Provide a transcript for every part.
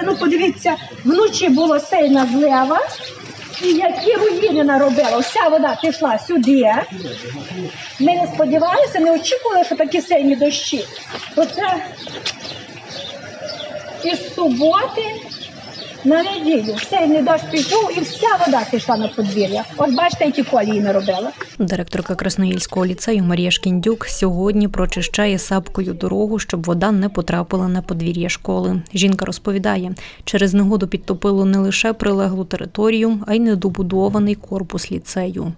Ну, подивіться, вночі було сильна злива, і які руїни наробила. Вся вода пішла сюди. Ми не сподівалися, не очікували, що такі сильні дощі. Оце із суботи на неділю сильний дощ пішов і вся вода пішла на подвір'я. От бачите, які колії наробила. Директорка Красноїльського ліцею Марія Шкіндюк сьогодні прочищає сапкою дорогу, щоб вода не потрапила на подвір'я школи. Жінка розповідає, через негоду підтопило не лише прилеглу територію, а й недобудований корпус ліцею.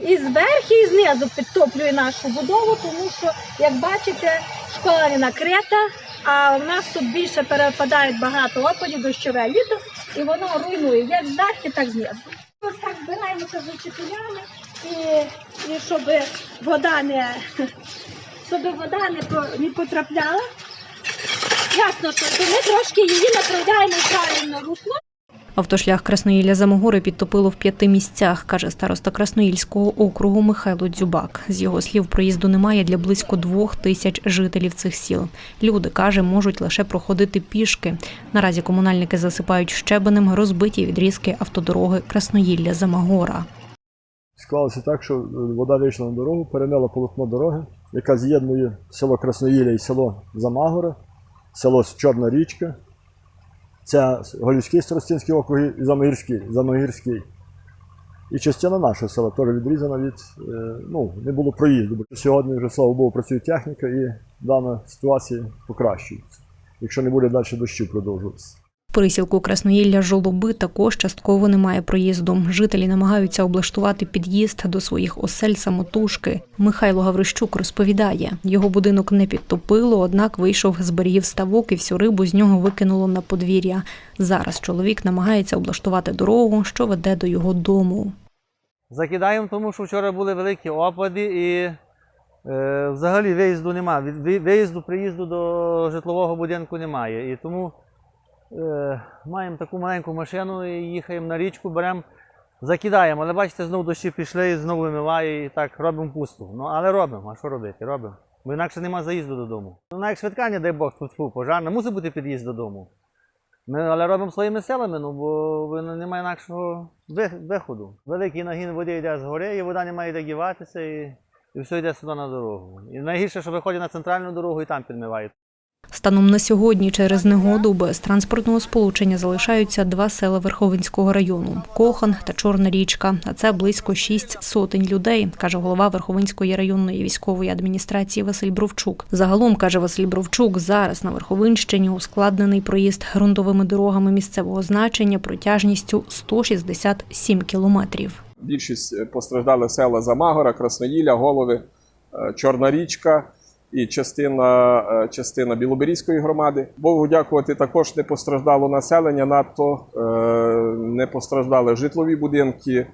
І зверху, і знизу підтоплює нашу будову, тому що, як бачите, школа не накрита, а в нас тут більше перепадають багато опадів, дощове літо, і воно руйнує як зверху, так знизу. Ось так збираємося з учителями, і, і щоб вода не, щоб вода не, не потрапляла. Ясно, що ми трошки її направляємо в правильне русло. Автошлях Красноїля Замогори підтопило в п'яти місцях, каже староста Красноїльського округу Михайло Дзюбак. З його слів, проїзду немає для близько двох тисяч жителів цих сіл. Люди каже, можуть лише проходити пішки. Наразі комунальники засипають щебенем розбиті відрізки автодороги Красноїлля Замагора. Склалося так, що вода вийшла на дорогу, перемила полотно дороги, яка з'єднує село Красноїля і село Замагора, село Чорна річка. Це Голівський Старостинський округ і Замогірський, Замогірський. І частина нашого села теж відрізана від, е, ну, не було проїзду. Бо сьогодні вже, слава Богу, працює техніка і дана ситуація покращується, якщо не буде далі дощів продовжуватися. Присілку Красноїлля Жолоби також частково немає проїзду. Жителі намагаються облаштувати під'їзд до своїх осель самотужки. Михайло Гаврищук розповідає, його будинок не підтопило, однак вийшов з берегів ставок і всю рибу з нього викинуло на подвір'я. Зараз чоловік намагається облаштувати дорогу, що веде до його дому. Закидаємо, тому що вчора були великі опади і е, взагалі виїзду немає. Виїзду, приїзду до житлового будинку немає. І тому е, маємо таку маленьку машину і їхаємо на річку, беремо, закидаємо. Але бачите, знову дощі пішли, і знову вимиває і так робимо пусту. Ну, але робимо, а що робити? Робимо. Бо інакше немає заїзду додому. Ну, навіть швидка, не дай Бог, тут пожарна, мусить бути під'їзд додому. Ми, але робимо своїми силами, ну бо немає інакшого виходу. Великий нагін води йде з гори, і вода не має де і, і все йде сюди на дорогу. І найгірше, що виходить на центральну дорогу і там підмиває. Станом на сьогодні через негоду без транспортного сполучення залишаються два села Верховинського району Кохан та Чорна річка. А це близько шість сотень людей, каже голова Верховинської районної військової адміністрації Василь Бровчук. Загалом каже Василь Бровчук, зараз на Верховинщині ускладнений проїзд ґрунтовими дорогами місцевого значення протяжністю 167 кілометрів. Більшість е, постраждали села Замагора, Красноїля, Голови, е, Чорна річка і частина, е, частина Білоберізької громади. Богу дякувати, також не постраждало населення, надто е, не постраждали житлові будинки. Е,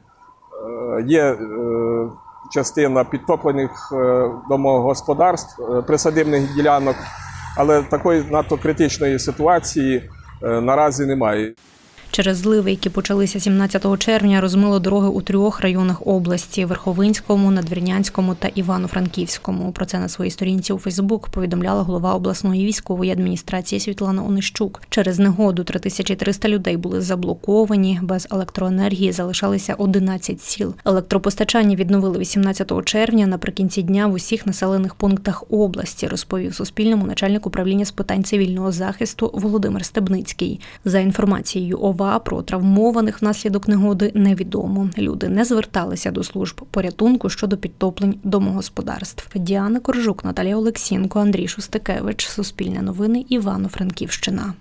Є частина підтоплених домогосподарств, присадибних ділянок, але такої надто критичної ситуації наразі немає. Через зливи, які почалися 17 червня, розмило дороги у трьох районах області: Верховинському, Надвірнянському та Івано-Франківському. Про це на своїй сторінці у Фейсбук повідомляла голова обласної військової адміністрації Світлана Онищук. Через негоду 3300 людей були заблоковані. Без електроенергії залишалися 11 сіл. Електропостачання відновили 18 червня наприкінці дня в усіх населених пунктах області, розповів Суспільному начальник управління з питань цивільного захисту Володимир Стебницький. За інформацією ОВА про травмованих внаслідок негоди невідомо. Люди не зверталися до служб порятунку щодо підтоплень домогосподарств. Діана Коржук, Наталія Олексінко, Андрій Шустикевич. Суспільне новини. Івано-Франківщина.